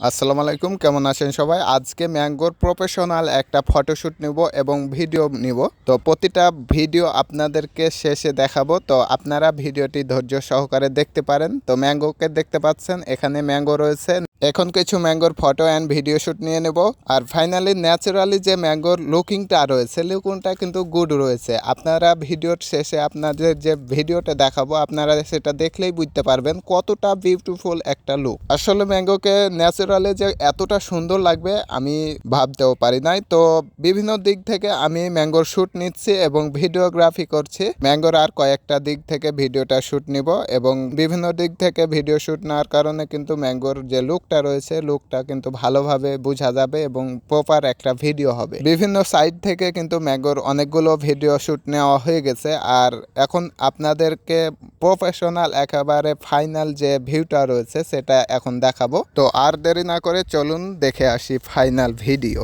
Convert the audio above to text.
আসসালামু আলাইকুম, কেমন আছেন সবাই? আজকে ম্যাঙ্গোর প্রফেশনাল একটা ফটোশ্যুট নিব এবং ভিডিও নিব। তো প্রতিটা ভিডিও আপনাদেরকে শেষে দেখাবো। তো আপনারা ভিডিওটি ধৈর্য সহকারে দেখতে পারেন। তো ম্যাঙ্গোকে দেখতে পাচ্ছেন, এখানে ম্যাঙ্গো রয়েছে। এখন কিছু ম্যাঙ্গোর ফটো অ্যান্ড ভিডিও শ্যুট নিয়ে নেব। আর ফাইনালি ন্যাচারালি যে ম্যাঙ্গোর লুকিংটা রয়েছে লুকিংটা কিন্তু গুড রয়েছে। আপনারা ভিডিওর শেষে আপনাদের যে ভিডিওটা দেখাবো, আপনারা সেটা দেখলেই বুঝতে পারবেন কতটা বিউটিফুল একটা লুক আসলে ম্যাঙ্গোকে ন্যাচারালি যে এতটা সুন্দর লাগবে, আমি ভাবতেও পারি নাই। তো বিভিন্ন দিক থেকে আমি ম্যাঙ্গোর শ্যুট নিচ্ছি এবং ভিডিওগ্রাফি করছি। ম্যাঙ্গোর আর কয়েকটা দিক থেকে ভিডিওটা শ্যুট নিব এবং বিভিন্ন দিক থেকে ভিডিও শ্যুট নেওয়ার কারণে কিন্তু ম্যাঙ্গোর যে লুকটা রয়েছে, লোকটা কিন্তু ভালোভাবে বোঝা যাবে এবং প্রপার একটা ভিডিও হবে। বিভিন্ন সাইট থেকে কিন্তু ম্যাগোর অনেকগুলো ভিডিও শ্যুট নেওয়া হয়ে গেছে। আর এখন আপনাদেরকে প্রফেশনাল একেবারে ফাইনাল যে ভিউটা রয়েছে, সেটা এখন দেখাবো। তো আর দেরি না করে চলুন, দেখে আসি ফাইনাল ভিডিও